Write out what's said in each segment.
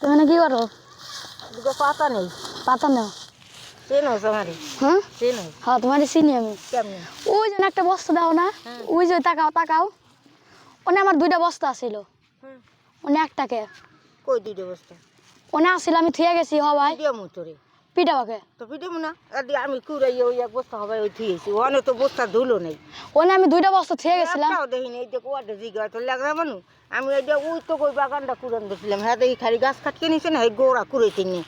তুমি না কি করো? দুটো পাতা নেই। পাতা নাও। চেনো তোমারে? হ্যাঁ চেনো? হ্যাঁ তোমার চিনি আমি। কেমন? ওই যে একটা বস্তা দাও না। ওই যে তাকাও তাকাও। ওনে আমার দুইটা বস্তা আছিল। ওনে একটাকে। কই দুইটা বস্তা? ওনে আসিল আমি থুয়ে গেছি হবাই দিয়ে মুতরে পিটাবাকে তো পিটে না আর দিয়ে আমি কুড়াইয়ে ওই এক বস্তা হবে ওই থুয়েছি ওখানে তো বস্তা ধুলো নেই। ওনে আমি দুইটা বস্তা থুয়ে গেছিলাম। একটাও দেখিনি এই যে কোয়াটা জিগা তো লাগা মানু আমি যে ওই তো ওই বাগানটা কুড়ান দিয়েছিলাম হ্যাঁ দেখি খালি গাছ কাটকে নিছে না এই গোড়া কুড়াইতে নি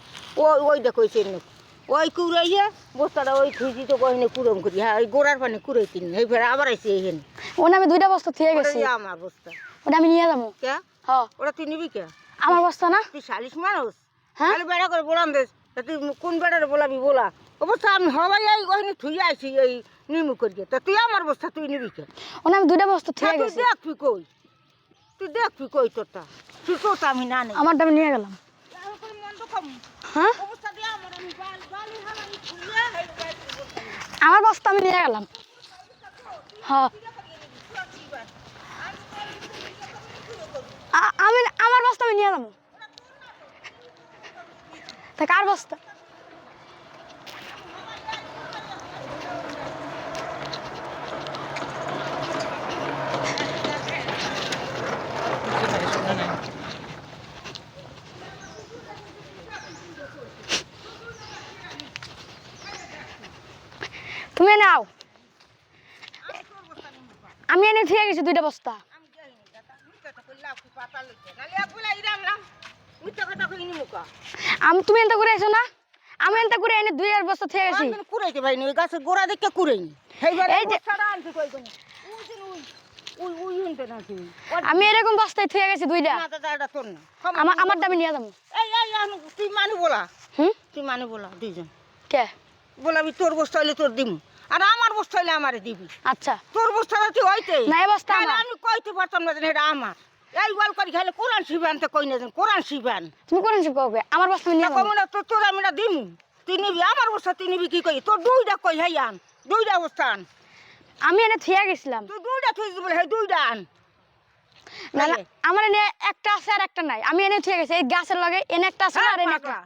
ওই ওইটা কইছে না ওই কুড়াইয়ে বস্তাটা ওই থুইছি তো কহিনে কুড়ম করি। হ্যাঁ ওই গোড়ার পানে কুড়াইতে নি এই ফের আবার আইসি এইখানে ওনে আমি দুইটা বস্তা থুয়ে ওটা গেছি। আমার বস্তা। ওটা আমি নিয়ে যাব। কে? হ্যাঁ ওটা তুই নিবি কে? আমার বস্তা না? তুই সালিশ মানুষ? হ্যাঁ? বেড়া করে বলান দেশ তা তুই কোন বেড়ারে বলাবি বলা? অবশ্য আমি হবাই এই ওখানে থুই আইছি এই নিমু করিয়ে। তা তুই আমার বস্তা তুই নিবি কে? ওনে আমি দুইটা বস্তা হ্যাঁ, থুয়ে তুই গেছি। দেখবি কই? তুই দেখবি কই তোরটা? তুই তোরটা আমি না নেই। আমারটা আমি নিয়ে গেলাম। হ্যাঁ? আমার বস্তা আমি নিয়ে গেলাম। হ্যাঁ। আমি আমার বস্তা আমি নিয়ে যাব। তা কার বস্তা? তুমি নাও। আমি এনে থুয়ে গেছি দুইটা বস্তা। আমি তুমি করে না। আমি করে এনে দুই আর থুয়ে গেছি। কুড়াইতে ওই গাছের গোড়া দেখে কুড়াইনি। আমি এরকম বস্তায় থুয়ে গেছি দুইটা। আমার আমি নিয়ে যাব। তুই মানু বলা। হুম? তুই মানু বলা দুইজন। কে? বলাবি তোর বস্তা হইলে তোর দিমু। আর আমার বস্তা হইলে আমারে দিবি। আচ্ছা। তোর বস্তাটা তুই হইতে না, এই বস্তা আমি কইতে পারতাম না এটা আমার? এই বল করি খাইলে কোরআন শিবান তো কই না কোরআন শিবান। তুমি কোন সব কবে আমার বস্তা আমি নিয়ে কমু না তোর তোর আমি দিমু। তুই নিবি আমার বস্তা তুই নিবি কি কই? তোর দুইটা কই হাই আন? দুইটা আন। আমি এনে থুয়ে গেছিলাম। তুই দুইটা তুই বলে হ্যাঁ দুইটা আন। না না, আমার এনে একটা আছে আর একটা নাই। আমি এনে থুয়ে গেছি এই গাছের লগে এনে একটা আছে আর এনে একটা।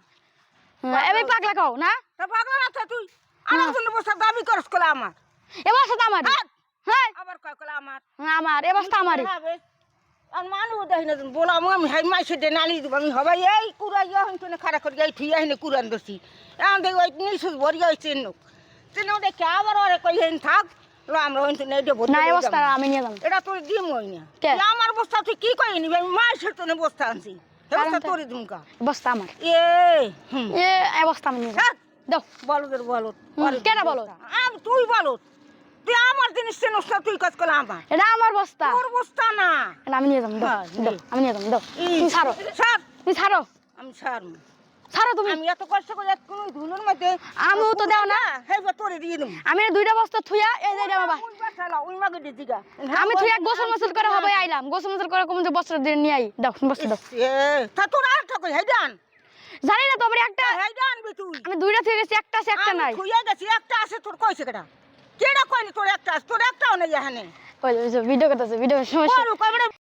হ্যাঁ, এবার পাগলা। কও না? তা পাগলা না তুই? আমার জন্য বস্তা দাবি করস কলে আমার। এ বস্তা তো আমার! হ্যাঁ। আবার কয় কলে আমার? আমার এ বস্তা আমারই। আর মানুষ দেখি না বলা আমি হাই মাইসে দে নালি দিব আমি হবে এই কুড়া ইয়া হইতো না খারাপ করে এই থুইয়া হিনে কুরান দছি এখন দেখি ওই নিউজ ভরি ওই চেন চেন দেখে আবার ওরে কই হেন থাক লো আমরা হইতো না এটা ভরি না যাব। আমি নিয়ে যাব। এটা তোর দিম হই না কে? আমার বস্তা তুই কি কই নিবি? আমি মাইসের তো বস্তা আনছি। এ বস্তা তোর দিমকা এ বস্তা আমার। এ এ বস্তা আমি নিয়ে যাব। দাও। হুম, ওরে কেডা আম তুই বলত তুই আমার জিনিস চেনস না তুই কাজ করলে আমার। এটা আমার বস্তা। তোর বস্তা না। এটা আমি নিয়ে যাব দাও হ্যাঁ, দাও আমি নিয়ে যাব দাও। তুমি ছাড়ো। ছাড়। তুমি ছাড়ো। আমি ছাড়। ছাড়ো তুমি। আমি এত কষ্ট করে কোনো ধুলোর মধ্যে আমিও তো দাও না। হ্যাঁ তোরে দিয়ে দেবো। আমি দুইটা বস্তা থুয়া এই বাবা ওই মাগে দিগা। আমি গোসল মোসল করে হবে আইলাম। গোসল মোসল করে কোন যে বস্তা দিয়ে নিয়ে আই। দাও বস্তা দাও। এ, তা তোর আর ঠাকুর হেডান জানি না তোমার একটা হেডান তুই। আমি দুইটা গেছি একটা আছে একটা নাই। গেছি একটা আছে তোর কইছে কেটা কেডা কইনি তোর একটা? তোর একটাও নেই এখানে। ওই ভিডিও করতেছে ভিডিও সমস্যা।